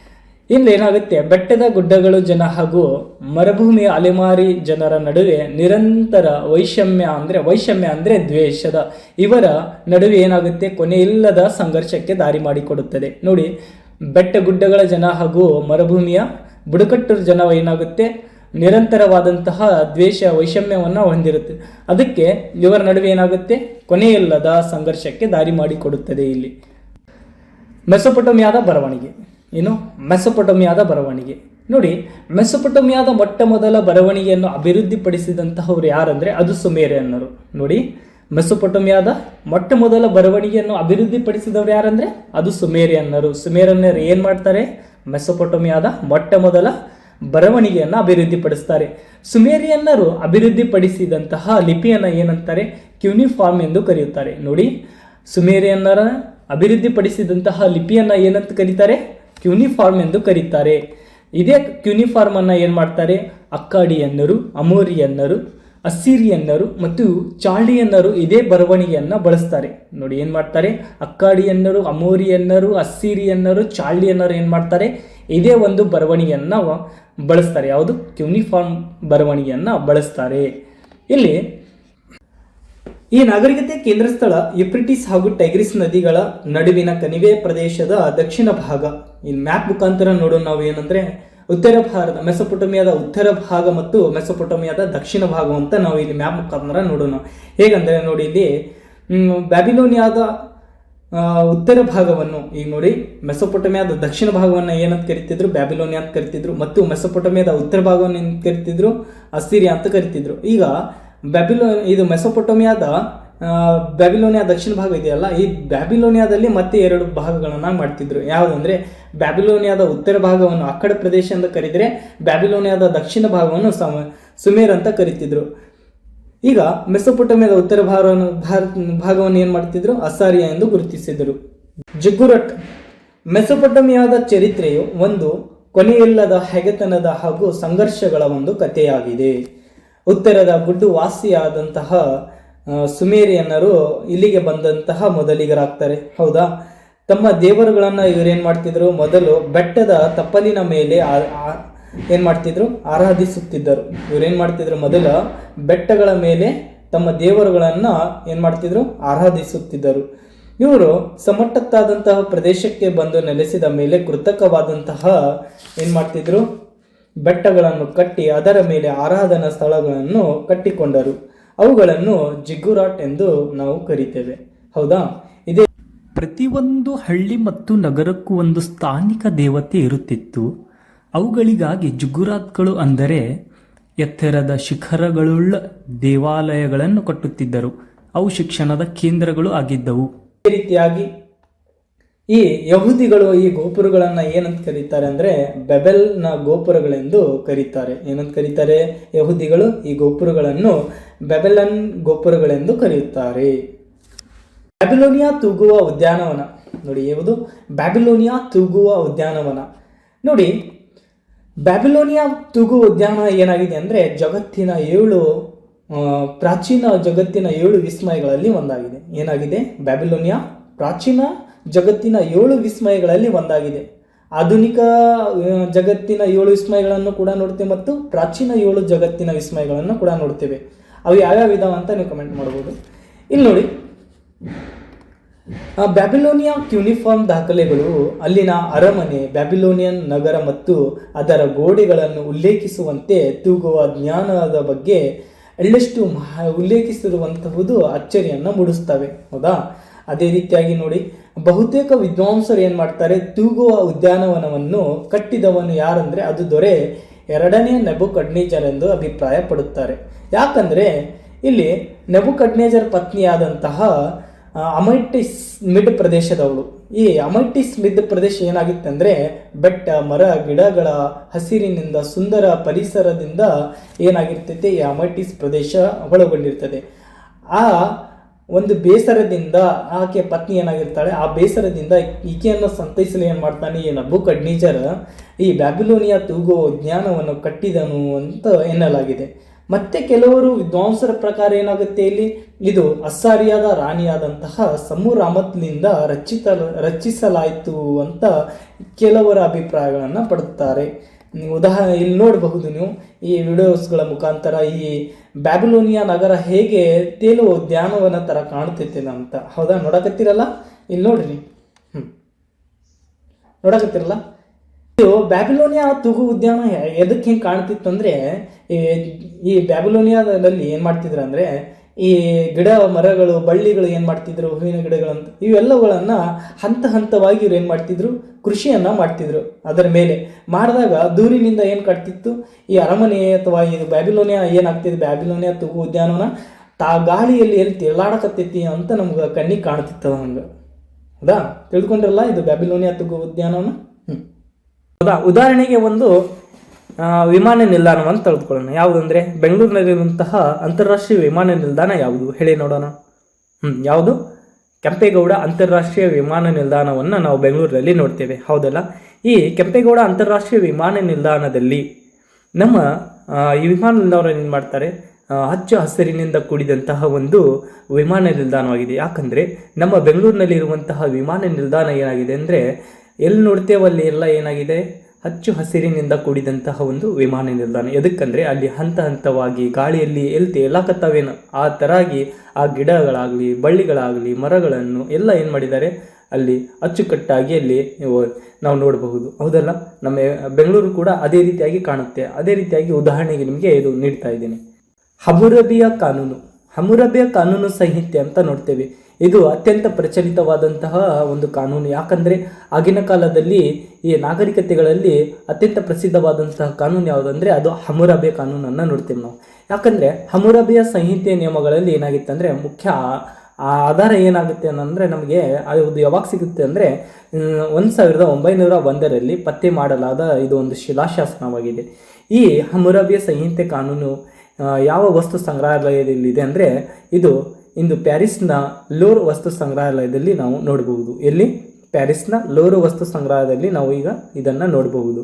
ಇಲ್ಲಿ ಏನಾಗುತ್ತೆ? ಬೆಟ್ಟದ ಗುಡ್ಡಗಳು ಜನ ಹಾಗೂ ಮರುಭೂಮಿಯ ಅಲೆಮಾರಿ ಜನರ ನಡುವೆ ನಿರಂತರ ವೈಷಮ್ಯ ಅಂದ್ರೆ ವೈಷಮ್ಯ ಅಂದ್ರೆ ದ್ವೇಷದ ಇವರ ನಡುವೆ ಏನಾಗುತ್ತೆ? ಕೊನೆಯಿಲ್ಲದ ಸಂಘರ್ಷಕ್ಕೆ ದಾರಿ ಮಾಡಿಕೊಡುತ್ತದೆ. ನೋಡಿ, ಬೆಟ್ಟ ಗುಡ್ಡಗಳ ಜನ ಹಾಗೂ ಮರುಭೂಮಿಯ ಬುಡಕಟ್ಟು ಜನ ಏನಾಗುತ್ತೆ? ನಿರಂತರವಾದಂತಹ ದ್ವೇಷ, ವೈಷಮ್ಯವನ್ನು ಹೊಂದಿರುತ್ತೆ. ಅದಕ್ಕೆ ಇವರ ನಡುವೆ ಏನಾಗುತ್ತೆ? ಕೊನೆಯಿಲ್ಲದ ಸಂಘರ್ಷಕ್ಕೆ ದಾರಿ ಮಾಡಿಕೊಡುತ್ತದೆ ಇಲ್ಲಿ. ಮೆಸೊಪಟೋಮಿಯಾದ ಬರವಣಿಗೆ. ಏನು? ಮೆಸೊಪೊಟಮಿಯಾದ ಬರವಣಿಗೆ. ನೋಡಿ, ಮೆಸೊಪೊಟಮಿಯಾದ ಮೊಟ್ಟ ಮೊದಲ ಬರವಣಿಗೆಯನ್ನು ಅಭಿವೃದ್ಧಿಪಡಿಸಿದಂತಹವ್ರು ಯಾರಂದರೆ ಅದು ಸುಮೇರಿಯನ್ನರು ನೋಡಿ, ಮೆಸೊಪೊಟಮಿಯಾದ ಮೊಟ್ಟ ಮೊದಲ ಬರವಣಿಗೆಯನ್ನು ಅಭಿವೃದ್ಧಿಪಡಿಸಿದವರು ಯಾರಂದರೆ ಅದು ಸುಮೇರಿಯನ್ನರು ಸುಮೇರಿಯನ್ನರು ಏನು ಮಾಡ್ತಾರೆ? ಮೆಸೊಪೊಟಮಿಯಾದ ಮೊಟ್ಟ ಮೊದಲ ಬರವಣಿಗೆಯನ್ನು ಅಭಿವೃದ್ಧಿಪಡಿಸ್ತಾರೆ. ಸುಮೇರಿಯನ್ನರು ಅಭಿವೃದ್ಧಿಪಡಿಸಿದಂತಹ ಲಿಪಿಯನ್ನು ಏನಂತಾರೆ? ಕ್ಯೂನಿಫಾರ್ಮ್ ಎಂದು ಕರೆಯುತ್ತಾರೆ. ನೋಡಿ ಸುಮೇರಿಯನ್ನರ ಅಭಿವೃದ್ಧಿಪಡಿಸಿದಂತಹ ಲಿಪಿಯನ್ನ ಏನಂತ ಕರೀತಾರೆ? ಕ್ಯೂನಿಫಾರ್ಮ್ ಎಂದು ಕರೀತಾರೆ. ಇದೇ ಕ್ಯೂನಿಫಾರ್ಮ್ ಏನು ಮಾಡ್ತಾರೆ? ಅಕ್ಕಾಡಿಯನ್ನರು, ಅಮೋರಿಯನ್ನರು, ಅಸ್ಸಿರಿಯನ್ನರು ಮತ್ತು ಚಾಳಿಯನ್ನರು ಇದೇ ಬರವಣಿಗೆಯನ್ನು ಬಳಸ್ತಾರೆ. ನೋಡಿ ಏನು ಮಾಡ್ತಾರೆ? ಅಕ್ಕಾಡಿಯನ್ನರು, ಅಮೋರಿಯನ್ನರು, ಅಸ್ಸಿರಿಯನ್ನರು ಚಾಳಿಯನ್ನರು ಏನು ಮಾಡ್ತಾರೆ? ಇದೇ ಒಂದು ಬರವಣಿಗೆಯನ್ನು ಬಳಸ್ತಾರೆ. ಯಾವುದು? ಕ್ಯೂನಿಫಾರ್ಮ್ ಬರವಣಿಗೆಯನ್ನು ಬಳಸ್ತಾರೆ. ಇಲ್ಲಿ ಈ ನಾಗರಿಕತೆ ಕೇಂದ್ರ ಸ್ಥಳ ಯುಪ್ರಿಟಿಸ್ ಹಾಗೂ ಟೈಗ್ರಿಸ್ ನದಿಗಳ ನಡುವಿನ ಕಣಿವೆ ಪ್ರದೇಶದ ದಕ್ಷಿಣ ಭಾಗ. ಈ ಮ್ಯಾಪ್ ಮುಖಾಂತರ ನೋಡೋಣ ನಾವು ಏನಂದ್ರೆ, ಉತ್ತರ ಭಾರತ ಮೆಸೊಪೊಟಮಿಯಾದ ಉತ್ತರ ಭಾಗ ಮತ್ತು ಮೆಸೊಪೊಟಮಿಯಾದ ದಕ್ಷಿಣ ಭಾಗ ಅಂತ ನಾವು ಇಲ್ಲಿ ಮ್ಯಾಪ್ ಮುಖಾಂತರ ನೋಡೋಣ. ಹೇಗಂದ್ರೆ ನೋಡಿ ಇಲ್ಲಿ ಬ್ಯಾಬಿಲೋನಿಯಾದ ಉತ್ತರ ಭಾಗವನ್ನು ಈಗ ನೋಡಿ, ಮೆಸೊಪೊಟಮಿಯಾದ ದಕ್ಷಿಣ ಭಾಗವನ್ನು ಏನಂತ ಕರಿತಿದ್ರು? ಬ್ಯಾಬಿಲೋನಿಯಾ ಅಂತ ಕರಿತಿದ್ರು. ಮತ್ತು ಮೆಸೊಪೊಟಮಿಯಾದ ಉತ್ತರ ಭಾಗವನ್ನು ಕರಿತಿದ್ರು? ಅಸ್ಸಿರಿಯಾ ಅಂತ ಕರಿತಿದ್ರು. ಈಗ ಬ್ಯಾಬಿಲೋ ಇದು ಮೆಸೊಪೊಟೋಮಿಯಾದ ಬ್ಯಾಬಿಲೋನಿಯಾ ದಕ್ಷಿಣ ಭಾಗ ಇದೆಯಲ್ಲ, ಈ ಬ್ಯಾಬಿಲೋನಿಯಾದಲ್ಲಿ ಮತ್ತೆ ಎರಡು ಭಾಗಗಳನ್ನು ಮಾಡ್ತಿದ್ರು. ಯಾವುದಂದ್ರೆ, ಬ್ಯಾಬಿಲೋನಿಯಾದ ಉತ್ತರ ಭಾಗವನ್ನು ಅಕ್ಕಡ ಪ್ರದೇಶ ಅಂತ ಕರೆದರೆ, ಬ್ಯಾಬಿಲೋನಿಯಾದ ದಕ್ಷಿಣ ಭಾಗವನ್ನು ಸಮ, ಸುಮೇರ್ ಅಂತ ಕರಿತಿದ್ರು. ಈಗ ಮೆಸೊಪೊಟೋಮಿಯಾದ ಉತ್ತರ ಭಾಗವನ್ನು ಭಾಗವನ್ನು ಏನು ಮಾಡ್ತಿದ್ರು? ಅಸಾರಿಯಾ ಎಂದು ಗುರುತಿಸಿದರು. ಜಿಗುರಟ್ ಮೆಸೊಪೊಟೋಮಿಯಾದ ಚರಿತ್ರೆಯು ಒಂದು ಕೊನೆಯಿಲ್ಲದ ಹೆಗೆತನದ ಹಾಗೂ ಸಂಘರ್ಷಗಳ ಒಂದು ಕಥೆಯಾಗಿದೆ. ಉತ್ತರದ ಗುಡ್ಡು ವಾಸಿಯಾದಂತಹ ಸುಮೇರಿಯನ್ನರು ಇಲ್ಲಿಗೆ ಬಂದಂತಹ ಮೊದಲಿಗರಾಗ್ತಾರೆ. ಹೌದಾ? ತಮ್ಮ ದೇವರುಗಳನ್ನ ಏನು ಮಾಡ್ತಿದ್ರು? ಮೊದಲು ಬೆಟ್ಟದ ತಪ್ಪಲಿನ ಮೇಲೆ ಏನ್ ಮಾಡ್ತಿದ್ರು? ಆರಾಧಿಸುತ್ತಿದ್ದರು. ಇವರೇನು ಮಾಡ್ತಿದ್ರು? ಮೊದಲ ಬೆಟ್ಟಗಳ ಮೇಲೆ ತಮ್ಮ ದೇವರುಗಳನ್ನ ಏನು ಮಾಡ್ತಿದ್ರು? ಆರಾಧಿಸುತ್ತಿದ್ದರು. ಇವರು ಸಮಟ್ಟತ್ತಾದಂತಹ ಪ್ರದೇಶಕ್ಕೆ ಬಂದು ನೆಲೆಸಿದ ಮೇಲೆ ಕೃತಕವಾದಂತಹ ಏನು ಮಾಡ್ತಿದ್ರು? ಬೆಟ್ಟಗಳನ್ನು ಕಟ್ಟಿ ಅದರ ಮೇಲೆ ಆರಾಧನಾ ಸ್ಥಳಗಳನ್ನು ಕಟ್ಟಿಕೊಂಡರು. ಅವುಗಳನ್ನು ಜಿಗುರಾಟ್ ಎಂದು ನಾವು ಕರಿತೇವೆ. ಹೌದಾ? ಇದೇ ಪ್ರತಿಯೊಂದು ಹಳ್ಳಿ ಮತ್ತು ನಗರಕ್ಕೂ ಒಂದು ಸ್ಥಾನಿಕ ದೇವತೆ ಇರುತ್ತಿತ್ತು. ಅವುಗಳಿಗಾಗಿ ಜುಗುರಾತ್ಗಳು ಅಂದರೆ ಎತ್ತರದ ಶಿಖರಗಳುಳ್ಳ ದೇವಾಲಯಗಳನ್ನು ಕಟ್ಟುತ್ತಿದ್ದರು. ಅವು ಶಿಕ್ಷಣದ ಕೇಂದ್ರಗಳು ಆಗಿದ್ದವು. ರೀತಿಯಾಗಿ ಈ ಯಹೂದಿಗಳು ಈ ಗೋಪುರಗಳನ್ನು ಏನಂತ ಕರೀತಾರೆ ಅಂದ್ರೆ ಬೆಬೆಲ್ನ ಗೋಪುರಗಳೆಂದು ಕರೀತಾರೆ. ಏನಂತ ಕರೀತಾರೆ? ಯಹೂದಿಗಳು ಈ ಗೋಪುರಗಳನ್ನು ಬೆಬೆಲನ್ ಗೋಪುರಗಳೆಂದು ಕರೆಯುತ್ತಾರೆ. ಬ್ಯಾಬಿಲೋನಿಯಾ ತೂಗುವ ಉದ್ಯಾನವನ. ನೋಡಿ ಯಾವುದು ಬ್ಯಾಬಿಲೋನಿಯಾ ತೂಗುವ ಉದ್ಯಾನವನ. ನೋಡಿ, ಬ್ಯಾಬಿಲೋನಿಯಾ ತೂಗುವ ಉದ್ಯಾನ ಏನಾಗಿದೆ ಅಂದರೆ ಜಗತ್ತಿನ ಏಳು ಪ್ರಾಚೀನ ಜಗತ್ತಿನ ಏಳು ವಿಸ್ಮಯಗಳಲ್ಲಿ ಒಂದಾಗಿದೆ. ಏನಾಗಿದೆ? ಬ್ಯಾಬಿಲೋನಿಯಾ ಪ್ರಾಚೀನ ಜಗತ್ತಿನ ಏಳು ವಿಸ್ಮಯಗಳಲ್ಲಿ ಒಂದಾಗಿದೆ. ಆಧುನಿಕ ಜಗತ್ತಿನ ಏಳು ವಿಸ್ಮಯಗಳನ್ನು ಕೂಡ ನೋಡ್ತೇವೆ ಮತ್ತು ಪ್ರಾಚೀನ ಏಳು ಜಗತ್ತಿನ ವಿಸ್ಮಯಗಳನ್ನು ಕೂಡ ನೋಡ್ತೇವೆ. ಅವು ಯಾವ್ಯಾವ ಇದಾವ ಅಂತ ನೀವು ಕಮೆಂಟ್ ಮಾಡ್ಬೋದು. ಇಲ್ಲಿ ನೋಡಿ ಬ್ಯಾಬಿಲೋನಿಯಾ ಕ್ಯೂನಿಫಾರ್ಮ್ ದಾಖಲೆಗಳು ಅಲ್ಲಿನ ಅರಮನೆ, ಬ್ಯಾಬಿಲೋನಿಯನ್ ನಗರ ಮತ್ತು ಅದರ ಗೋಡೆಗಳನ್ನು ಉಲ್ಲೇಖಿಸುವಂತೆ ತೂಗುವ ಜ್ಞಾನದ ಬಗ್ಗೆ ಎಳ್ಳಷ್ಟು ಉಲ್ಲೇಖಿಸಿರುವಂತಹುದು ಅಚ್ಚರಿಯನ್ನು ಮೂಡಿಸ್ತವೆ ಹೌದಾ? ಅದೇ ರೀತಿಯಾಗಿ ನೋಡಿ ಬಹುತೇಕ ವಿದ್ವಾಂಸರು ಏನು ಮಾಡ್ತಾರೆ? ತೂಗುವ ಉದ್ಯಾನವನವನ್ನು ಕಟ್ಟಿದವನು ಯಾರಂದರೆ ಅದು ದೊರೆ ಎರಡನೇ ನೆಬು ಎಂದು ಅಭಿಪ್ರಾಯ ಪಡುತ್ತಾರೆ. ಯಾಕಂದ್ರೆ ಇಲ್ಲಿ ನೆಬು ಪತ್ನಿಯಾದಂತಹ ಆ, ಅಮೈಟಿಸ್ ಮಿಡ್ ಪ್ರದೇಶದವಳು. ಈ ಅಮೈಟಿಸ್ ಮಿಡ್ ಪ್ರದೇಶ ಏನಾಗಿತ್ತಂದ್ರೆ ಬೆಟ್ಟ ಮರ ಗಿಡಗಳ ಹಸಿರಿನಿಂದ ಸುಂದರ ಪರಿಸರದಿಂದ ಏನಾಗಿರ್ತೈತೆ? ಈ ಅಮೈಟಿಸ್ ಪ್ರದೇಶ ಒಳಗೊಂಡಿರ್ತದೆ. ಆ ಒಂದು ಬೇಸರದಿಂದ ಆಕೆ ಪತ್ನಿ ಏನಾಗಿರ್ತಾಳೆ, ಆ ಬೇಸರದಿಂದ ಈಕೆಯನ್ನು ಸಂತೈಸಲು ಏನು ಮಾಡ್ತಾನೆ, ಈ ನಬ್ಬು ಕಡ್ನೀಜರ್ ಈ ಬ್ಯಾಬಿಲೋನಿಯಾ ತೂಗುವ ಜ್ಞಾನವನ್ನು ಕಟ್ಟಿದನು ಅಂತ ಎನ್ನಲಾಗಿದೆ. ಮತ್ತೆ ಕೆಲವರು ವಿದ್ವಾಂಸರ ಪ್ರಕಾರ ಏನಾಗುತ್ತೆ ಇಲ್ಲಿ? ಇದು ಅಸ್ಸಾರಿಯಾದ ರಾಣಿಯಾದಂತಹ ಸಮೂರಾಮತ್ನಿಂದ ರಚಿತ ರಚಿಸಲಾಯಿತು ಅಂತ ಕೆಲವರ ಅಭಿಪ್ರಾಯಗಳನ್ನು ಪಡುತ್ತಾರೆ. ನೀವು ಉದಾಹರಣೆ ಇಲ್ಲಿ ನೋಡಬಹುದು ನೀವು ಈ ವಿಡಿಯೋಸ್ಗಳ ಮುಖಾಂತರ ಈ ಬ್ಯಾಬಿಲೋನಿಯಾ ನಗರ ಹೇಗೆ ತೇಲುವ ಉದ್ಯಾನವನ ಥರ ಕಾಣುತ್ತೈತೆ ಅಂತ. ಹೌದಾ? ನೋಡಕತ್ತೀರಲ್ಲ? ಇಲ್ಲಿ ನೋಡ್ರಿ ಹ್ಞೂ ನೋಡಕತ್ತಿರಲ್ಲ? ಇದು ಬ್ಯಾಬಿಲೋನಿಯಾ ತೂಗು ಉದ್ಯಾನ ಎದಕ್ಕೆ ಹಿಂಗೆ ಕಾಣ್ತಿತ್ತು ಅಂದರೆ ಈ ಬ್ಯಾಬಿಲೋನಿಯಾದಲ್ಲಿ ಏನು ಮಾಡ್ತಿದ್ರು ಅಂದರೆ ಈ ಗಿಡ ಮರಗಳು, ಬಳ್ಳಿಗಳು ಏನು ಮಾಡ್ತಿದ್ರು, ಹೂವಿನ ಗಿಡಗಳಂತ? ಇವೆಲ್ಲವುಗಳನ್ನು ಹಂತ ಹಂತವಾಗಿ ಇವ್ರು ಏನು ಮಾಡ್ತಿದ್ರು? ಕೃಷಿಯನ್ನು ಮಾಡ್ತಿದ್ರು. ಅದರ ಮೇಲೆ ಮಾಡಿದಾಗ ದೂರಿನಿಂದ ಏನು ಕಟ್ತಿತ್ತು? ಈ ಅರಮನೆ ಅಥವಾ ಇದು ಬ್ಯಾಬಿಲೋನಿಯಾ ಏನಾಗ್ತಿದೆ? ಬ್ಯಾಬಿಲೋನಿಯಾ ತೂಗು ಉದ್ಯಾನವನ ತಾ ಗಾಳಿಯಲ್ಲಿ ಎಲ್ಲಿ ತೇಲಾಡಕತ್ತೈತಿ ಅಂತ ನಮ್ಗೆ ಕಣ್ಣಿಗೆ ಕಾಣ್ತಿತ್ತು ಹಂಗೆ. ಹೌದಾ ತಿಳ್ಕೊಂಡ್ರಲ್ಲ ಇದು ಬ್ಯಾಬಿಲೋನಿಯಾ ತೂಗು ಉದ್ಯಾನವನ? ಹ್ಞೂ ಹೌದಾ ಉದಾಹರಣೆಗೆ ಒಂದು ವಿಮಾನ ನಿಲ್ದಾಣವನ್ನು ತೆಗೆದುಕೊಳ್ಳೋಣ. ಯಾವುದಂದ್ರೆ ಬೆಂಗಳೂರಿನಲ್ಲಿರುವಂತಹ ಅಂತಾರಾಷ್ಟ್ರೀಯ ವಿಮಾನ ನಿಲ್ದಾಣ ಯಾವುದು? ಹೇಳಿ ನೋಡೋಣ. ಹ್ಞೂ ಯಾವುದು? ಕೆಂಪೇಗೌಡ ಅಂತಾರಾಷ್ಟ್ರೀಯ ವಿಮಾನ ನಿಲ್ದಾಣವನ್ನು ನಾವು ಬೆಂಗಳೂರಿನಲ್ಲಿ ನೋಡ್ತೇವೆ. ಹೌದಲ್ಲ? ಈ ಕೆಂಪೇಗೌಡ ಅಂತಾರಾಷ್ಟ್ರೀಯ ವಿಮಾನ ನಿಲ್ದಾಣದಲ್ಲಿ ನಮ್ಮ ಈ ವಿಮಾನ ನಿಲ್ದಾಣ ಏನು ಮಾಡ್ತಾರೆ? ಹಚ್ಚ ಹಸಿರಿನಿಂದ ಕೂಡಿದಂತಹ ಒಂದು ವಿಮಾನ ನಿಲ್ದಾಣವಾಗಿದೆ. ಯಾಕಂದರೆ ನಮ್ಮ ಬೆಂಗಳೂರಿನಲ್ಲಿರುವಂತಹ ವಿಮಾನ ನಿಲ್ದಾಣ ಏನಾಗಿದೆ ಅಂದರೆ, ಎಲ್ಲಿ ನೋಡ್ತೇವಲ್ಲಿ ಎಲ್ಲ ಏನಾಗಿದೆ? ಹಚ್ಚು ಹಸಿರಿನಿಂದ ಕೂಡಿದಂತಹ ಒಂದು ವಿಮಾನ ನಿಲ್ದಾಣ. ಎದಕ್ಕಂದ್ರೆ ಅಲ್ಲಿ ಹಂತ ಹಂತವಾಗಿ ಗಾಳಿಯಲ್ಲಿ ಎಲ್ಲಿ ತೇಲಾಕತ್ತಾವೇನು ಆ ತರಾಗಿ ಆ ಗಿಡಗಳಾಗಲಿ, ಬಳ್ಳಿಗಳಾಗಲಿ, ಮರಗಳನ್ನು ಎಲ್ಲ ಏನು ಮಾಡಿದ್ದಾರೆ? ಅಲ್ಲಿ ಅಚ್ಚುಕಟ್ಟಾಗಿ ಅಲ್ಲಿ ನಾವು ನೋಡಬಹುದು. ಹೌದಲ್ಲ? ನಮ್ಮ ಬೆಂಗಳೂರು ಕೂಡ ಅದೇ ರೀತಿಯಾಗಿ ಕಾಣುತ್ತೆ. ಅದೇ ರೀತಿಯಾಗಿ ಉದಾಹರಣೆಗೆ ನಿಮಗೆ ಇದು ನೀಡ್ತಾ ಇದ್ದೀನಿ. ಹಮುರಬಿಯ ಕಾನೂನು. ಹಮುರಬಿಯ ಕಾನೂನು ಸಂಹಿತೆ ಅಂತ ನೋಡ್ತೇವೆ. ಇದು ಅತ್ಯಂತ ಪ್ರಚಲಿತವಾದಂತಹ ಒಂದು ಕಾನೂನು. ಯಾಕಂದರೆ ಆಗಿನ ಕಾಲದಲ್ಲಿ ಈ ನಾಗರಿಕತೆಗಳಲ್ಲಿ ಅತ್ಯಂತ ಪ್ರಸಿದ್ಧವಾದಂತಹ ಕಾನೂನು ಯಾವುದಂದ್ರೆ ಅದು ಹಮುರಬೆ ಕಾನೂನನ್ನು ನೋಡ್ತೀವಿ ನಾವು. ಯಾಕಂದರೆ ಹಮುರಬೆಯ ಸಂಹಿತೆಯ ನಿಯಮಗಳಲ್ಲಿ ಏನಾಗಿತ್ತಂದರೆ ಮುಖ್ಯ ಆ- ಆಧಾರ ಏನಾಗುತ್ತೆ ಅಂದರೆ ನಮಗೆ ಅದು ಯಾವಾಗ ಸಿಗುತ್ತೆ ಅಂದರೆ ಒಂದು ಸಾವಿರದ ಒಂಬೈನೂರ ಒಂದರಲ್ಲಿ ಪತ್ತೆ ಮಾಡಲಾದ ಇದು ಒಂದು ಶಿಲಾಶಾಸನವಾಗಿದೆ. ಈ ಹಮುರಬಿಯ ಸಂಹಿತೆ ಕಾನೂನು ಯಾವ ವಸ್ತು ಸಂಗ್ರಹಾಲಯದಲ್ಲಿದೆ ಅಂದರೆ ಇದು ಇಂದು ಪ್ಯಾರಿಸ್ನ ಲೋರ್ ವಸ್ತು ಸಂಗ್ರಹಾಲಯದಲ್ಲಿ ನಾವು ನೋಡಬಹುದು. ಎಲ್ಲಿ? ಪ್ಯಾರಿಸ್ನ ಲೋರ್ ವಸ್ತು ಸಂಗ್ರಹದಲ್ಲಿ ನಾವು ಈಗ ಇದನ್ನು ನೋಡಬಹುದು.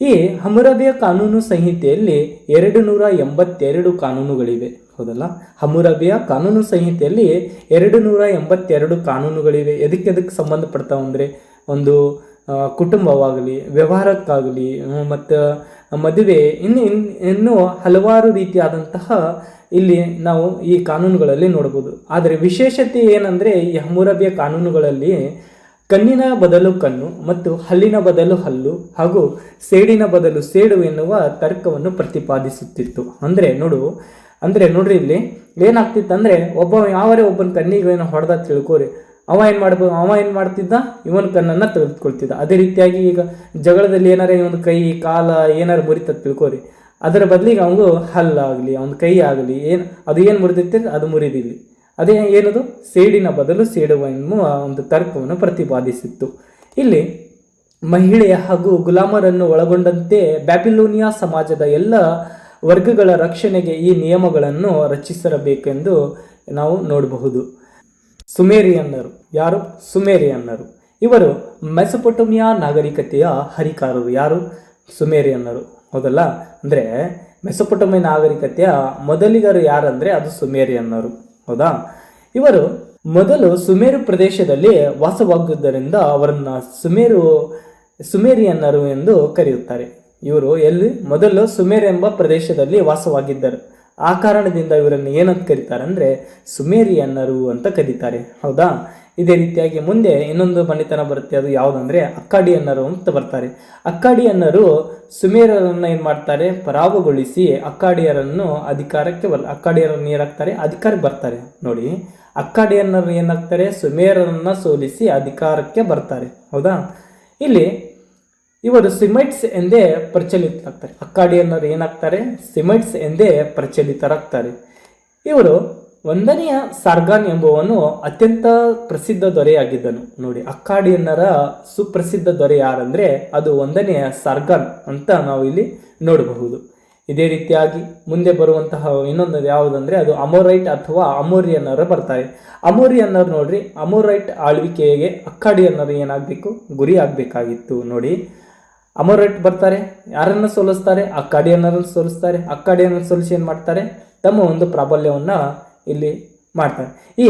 ಈ ಹಮುರಬಿಯ ಕಾನೂನು ಸಂಹಿತೆಯಲ್ಲಿ ಎರಡು ನೂರ ಎಂಬತ್ತೆರಡು ಕಾನೂನುಗಳಿವೆ. ಹೌದಲ್ಲ? ಹಮುರಬಿಯ ಕಾನೂನು ಸಂಹಿತೆಯಲ್ಲಿ ಎರಡು ನೂರ ಎಂಬತ್ತೆರಡು ಕಾನೂನುಗಳಿವೆ. ಎದಕ್ಕೆ ಎದಕ್ಕೆ ಸಂಬಂಧಪಡ್ತಾವೆ ಅಂದರೆ ಒಂದು ಕುಟುಂಬವಾಗಲಿ, ವ್ಯವಹಾರಕ್ಕಾಗಲಿ ಮತ್ತು ಮದುವೆ ಇನ್ನು ಇನ್ನು ಹಲವಾರು ರೀತಿಯಾದಂತಹ ಇಲ್ಲಿ ನಾವು ಈ ಕಾನೂನುಗಳಲ್ಲಿ ನೋಡ್ಬೋದು ಆದರೆ ವಿಶೇಷತೆ ಏನಂದರೆ ಈ ಹಮೂರಬಿಯ ಕಾನೂನುಗಳಲ್ಲಿ ಕಣ್ಣಿನ ಬದಲು ಕಣ್ಣು ಮತ್ತು ಹಲ್ಲಿನ ಬದಲು ಹಲ್ಲು ಹಾಗೂ ಸೇಡಿನ ಬದಲು ಸೇಡು ಎನ್ನುವ ತರ್ಕವನ್ನು ಪ್ರತಿಪಾದಿಸುತ್ತಿತ್ತು. ಅಂದರೆ ನೋಡು, ಅಂದರೆ ನೋಡ್ರಿ ಇಲ್ಲಿ ಏನಾಗ್ತಿತ್ತು ಅಂದರೆ ಒಬ್ಬ ಯಾವರೇ ಒಬ್ಬನ ಕಣ್ಣಿಗೆ ಏನೋ ಹೊಡೆದ ತಿಳ್ಕೊರಿ. ಅವ ಏನು ಮಾಡ್ಬೋದು ಅವ ಏನು ಮಾಡ್ತಿದ್ದ? ಇವನ ಕಣ್ಣನ್ನು ತೆಗೆದುಕೊಳ್ತಿದ್ದ. ಅದೇ ರೀತಿಯಾಗಿ ಈಗ ಜಗಳದಲ್ಲಿ ಏನಾರ ಇವನ ಕೈ, ಕಾಲ ಏನಾರು ಮುರಿತ ತಿಳ್ಕೊರಿ. ಅದರ ಬದಲಿಗೆ ಅವನಿಗೂ ಹಲ್ಲಾಗಲಿ ಅವನ ಕೈ ಆಗಲಿ, ಏನು ಅದು ಏನು ಮುರಿದಿತ್ತೆ ಅದು ಮುರಿದಿಲ್ಲ ಅದೇ ಏನದು? ಸೇಡಿನ ಬದಲು ಸೇಡುವ ಎನ್ನುವ ಒಂದು ತರ್ಕವನ್ನು ಪ್ರತಿಪಾದಿಸಿತ್ತು. ಇಲ್ಲಿ ಮಹಿಳೆ ಹಾಗೂ ಗುಲಾಮರನ್ನು ಒಳಗೊಂಡಂತೆ ಬ್ಯಾಬಿಲೋನಿಯಾ ಸಮಾಜದ ಎಲ್ಲ ವರ್ಗಗಳ ರಕ್ಷಣೆಗೆ ಈ ನಿಯಮಗಳನ್ನು ರಚಿಸಿರಬೇಕೆಂದು ನಾವು ನೋಡಬಹುದು. ಸುಮೇರಿಯನ್ನರು. ಯಾರು? ಸುಮೇರಿಯನ್ನರು. ಇವರು ಮೆಸೊಪೊಟೋಮಿಯಾ ನಾಗರಿಕತೆಯ ಹರಿಕಾರರು. ಯಾರು? ಸುಮೇರಿಯನ್ನರು. ಹೌದಲ್ಲ? ಅಂದರೆ ಮೆಸೊಪೊಟೊಮಿ ನಾಗರಿಕತೆಯ ಮೊದಲಿಗರು ಯಾರಂದರೆ ಅದು ಸುಮೇರಿಯನ್ನರು ಹೌದಾ? ಇವರು ಮೊದಲು ಸುಮೇರು ಪ್ರದೇಶದಲ್ಲಿ ವಾಸವಾಗಿದ್ದರಿಂದ ಅವರನ್ನ ಸುಮೇರು ಸುಮೇರಿಯನ್ನರು ಎಂದು ಕರೆಯುತ್ತಾರೆ. ಇವರು ಎಲ್ಲಿ? ಮೊದಲು ಸುಮೇರ್ ಎಂಬ ಪ್ರದೇಶದಲ್ಲಿ ವಾಸವಾಗಿದ್ದರು. ಆ ಕಾರಣದಿಂದ ಇವರನ್ನು ಏನಂತ ಕರೀತಾರೆ ಅಂದರೆ ಸುಮೇರಿಯನ್ನರು ಅಂತ ಕರೀತಾರೆ. ಹೌದಾ? ಇದೇ ರೀತಿಯಾಗಿ ಮುಂದೆ ಇನ್ನೊಂದು ಪಂಡಿತನ ಬರುತ್ತೆ, ಅದು ಯಾವುದಂದ್ರೆ ಅಕ್ಕಾಡಿಯನ್ನರು ಅಂತ ಬರ್ತಾರೆ. ಅಕ್ಕಾಡಿಯನ್ನರು ಸುಮೇರರನ್ನು ಏನು ಮಾಡ್ತಾರೆ, ಪರಾವುಗೊಳಿಸಿ ಅಕ್ಕಾಡಿಯರನ್ನು ಅಧಿಕಾರಕ್ಕೆ ಬರ್, ಅಕ್ಕಾಡಿಯರನ್ನು ಏನಾಗ್ತಾರೆ ಅಧಿಕಾರಕ್ಕೆ ಬರ್ತಾರೆ. ನೋಡಿ, ಅಕ್ಕಾಡಿಯನ್ನರು ಏನಾಗ್ತಾರೆ, ಸುಮೇರರನ್ನ ಸೋಲಿಸಿ ಅಧಿಕಾರಕ್ಕೆ ಬರ್ತಾರೆ. ಹೌದಾ? ಇಲ್ಲಿ ಇವರು ಸಿಮೈಟ್ಸ್ ಎಂದೇ ಪ್ರಚಲಿತರಾಗ್ತಾರೆ. ಅಕ್ಕಾಡಿಯನ್ನರು ಏನಾಗ್ತಾರೆ, ಸಿಮೈಟ್ಸ್ ಎಂದೇ ಪ್ರಚಲಿತರಾಗ್ತಾರೆ. ಇವರು ಒಂದನೆಯ ಸಾರ್ಗಾನ್ ಎಂಬುವನು ಅತ್ಯಂತ ಪ್ರಸಿದ್ಧ ದೊರೆಯಾಗಿದ್ದನು. ನೋಡಿ, ಅಕ್ಕಾಡಿಯನ್ನರ ಸುಪ್ರಸಿದ್ಧ ದೊರೆ ಯಾರಂದ್ರೆ ಅದು ಒಂದನೆಯ ಸಾರ್ಗಾನ್ ಅಂತ ನಾವು ಇಲ್ಲಿ ನೋಡಬಹುದು. ಇದೇ ರೀತಿಯಾಗಿ ಮುಂದೆ ಬರುವಂತಹ ಇನ್ನೊಂದು ಯಾವುದಂದ್ರೆ ಅದು ಅಮೋರೈಟ್ ಅಥವಾ ಅಮೋರಿಯನ್ನರು ಬರ್ತಾರೆ. ಅಮೋರಿಯನ್ನರು ನೋಡ್ರಿ, ಅಮೋರೈಟ್ ಆಳ್ವಿಕೆಗೆ ಅಕ್ಕಾಡಿಯನ್ನರು ಏನಾಗಬೇಕು? ಗುರಿ ಆಗಬೇಕಾಗಿತ್ತು. ನೋಡಿ, ಅಮೋರೈಟ್ ಬರ್ತಾರೆ, ಯಾರನ್ನ ಸೋಲಿಸ್ತಾರೆ? ಅಕ್ಕಾಡಿಯನ್ನರನ್ನು ಸೋಲಿಸ್ತಾರೆ. ಅಕ್ಕಾಡಿಯನ್ನ ಸೋಲಿಸಿ ಏನು ಮಾಡ್ತಾರೆ? ತಮ್ಮ ಒಂದು ಪ್ರಾಬಲ್ಯವನ್ನ ಇಲ್ಲಿ ಮಾಡ್ತಾರೆ. ಈ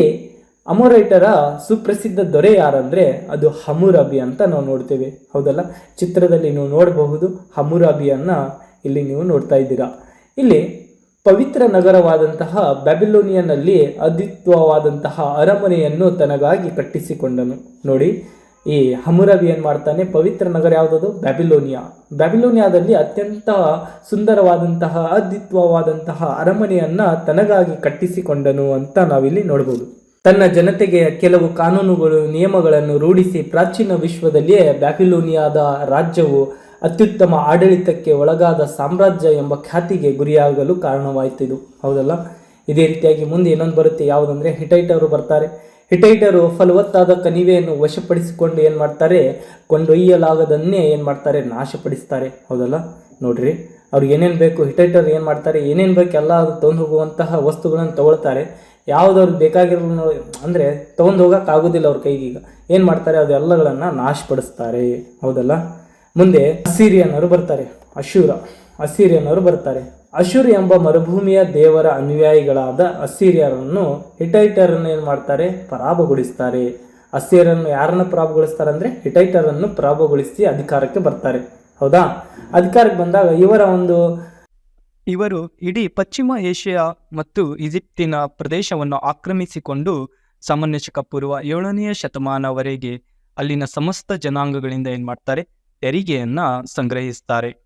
ಅಮೋರೈಟರ ಸುಪ್ರಸಿದ್ಧ ದೊರೆ ಯಾರಂದರೆ ಅದು ಹಮುರಬಿ ಅಂತ ನಾವು ನೋಡ್ತೇವೆ. ಹೌದಲ್ಲ? ಚಿತ್ರದಲ್ಲಿ ನೀವು ನೋಡಬಹುದು ಹಮುರಬಿಯನ್ನ ಇಲ್ಲಿ ನೀವು ನೋಡ್ತಾ ಇದ್ದೀರಾ. ಇಲ್ಲಿ ಪವಿತ್ರ ನಗರವಾದಂತಹ ಬ್ಯಾಬಿಲೋನಿಯನ್ನಲ್ಲಿ ಅದ್ವಿತ್ವವಾದಂತಹ ಅರಮನೆಯನ್ನು ತನಗಾಗಿ ಕಟ್ಟಿಸಿಕೊಂಡನು. ನೋಡಿ ಈ ಹಮುರವಿ ಏನು ಮಾಡ್ತಾನೆ? ಪವಿತ್ರ ನಗರ ಯಾವುದದು? ಬ್ಯಾಬಿಲೋನಿಯಾ. ಬ್ಯಾಬಿಲೋನಿಯಾದಲ್ಲಿ ಅತ್ಯಂತ ಸುಂದರವಾದಂತಹ, ಅದ್ವಿತ್ವವಾದಂತಹ ಅರಮನೆಯನ್ನ ತನಗಾಗಿ ಕಟ್ಟಿಸಿಕೊಂಡನು ಅಂತ ನಾವಿಲ್ಲಿ ನೋಡಬಹುದು ತನ್ನ ಜನತೆಗೆ ಕೆಲವು ಕಾನೂನುಗಳು, ನಿಯಮಗಳನ್ನು ರೂಢಿಸಿ ಪ್ರಾಚೀನ ವಿಶ್ವದಲ್ಲಿಯೇ ಬ್ಯಾಬಿಲೋನಿಯಾದ ರಾಜ್ಯವು ಅತ್ಯುತ್ತಮ ಆಡಳಿತಕ್ಕೆ ಒಳಗಾದ ಸಾಮ್ರಾಜ್ಯ ಎಂಬ ಖ್ಯಾತಿಗೆ ಗುರಿಯಾಗಲು ಕಾರಣವಾಯಿತು ಇದು ಹೌದಲ್ಲ? ಇದೇ ರೀತಿಯಾಗಿ ಮುಂದೆ ಇನ್ನೊಂದು ಬರುತ್ತೆ. ಯಾವುದಂದ್ರೆ ಅವರು ಬರ್ತಾರೆ. ಹಿಟೈಟರು ಫಲವತ್ತಾದ ಕಣಿವೆಯನ್ನು ವಶಪಡಿಸಿಕೊಂಡು ಏನು ಮಾಡ್ತಾರೆ? ಕೊಂಡೊಯ್ಯಲಾಗದನ್ನೇ ಏನು ಮಾಡ್ತಾರೆ? ನಾಶಪಡಿಸ್ತಾರೆ. ಹೌದಲ್ಲ? ನೋಡ್ರಿ, ಅವ್ರಿಗೆ ಏನೇನು ಬೇಕು? ಹಿಟೈಟರ್ ಏನು ಮಾಡ್ತಾರೆ? ಏನೇನು ಬೇಕು? ಎಲ್ಲ ತೊಗೊಂಡು ಹೋಗುವಂತಹ ವಸ್ತುಗಳನ್ನು ತಗೊಳ್ತಾರೆ. ಯಾವ್ದವ್ರಿಗೆ ಬೇಕಾಗಿರೋ ಅಂದರೆ ತೊಗೊಂಡು ಹೋಗೋಕ್ಕಾಗೋದಿಲ್ಲ ಅವ್ರ ಕೈಗೀಗ. ಏನು ಮಾಡ್ತಾರೆ? ಅದೆಲ್ಲಗಳನ್ನು ನಾಶಪಡಿಸ್ತಾರೆ. ಹೌದಲ್ಲ? ಮುಂದೆ ಅಸೀರಿಯನ್ನರು ಬರ್ತಾರೆ. ಅಶೂರ ಅಸೀರಿಯನ್ನರು ಬರ್ತಾರೆ. ಅಶೂರ್ ಎಂಬ ಮರುಭೂಮಿಯ ದೇವರ ಅನುಯಾಯಿಗಳಾದ ಅಸ್ಸೀರಿಯರನ್ನು ಹಿಟೈಟರನ್ನು ಏನು ಮಾಡ್ತಾರೆ? ಪರಾಭಗೊಳಿಸ್ತಾರೆ ಅಸ್ಸೀರನ್ನು ಯಾರನ್ನು ಪರಾಭಗೊಳಿಸ್ತಾರೆ ಅಂದ್ರೆ ಹಿಟೈಟರನ್ನು ಪರಾಭಗೊಳಿಸಿ ಅಧಿಕಾರಕ್ಕೆ ಬರ್ತಾರೆ. ಹೌದಾ? ಅಧಿಕಾರಕ್ಕೆ ಬಂದಾಗ ಇವರ ಒಂದು ಇವರು ಇಡೀ ಪಶ್ಚಿಮ ಏಷ್ಯಾ ಮತ್ತು ಈಜಿಪ್ತಿನ ಪ್ರದೇಶವನ್ನು ಆಕ್ರಮಿಸಿಕೊಂಡು ಸಾಮಾನ್ಯ ಪೂರ್ವ ಏಳನೆಯ ಶತಮಾನವರೆಗೆ ಅಲ್ಲಿನ ಸಮಸ್ತ ಜನಾಂಗಗಳಿಂದ ಏನ್ಮಾಡ್ತಾರೆ ತೆರಿಗೆಯನ್ನ ಸಂಗ್ರಹಿಸ್ತಾರೆ.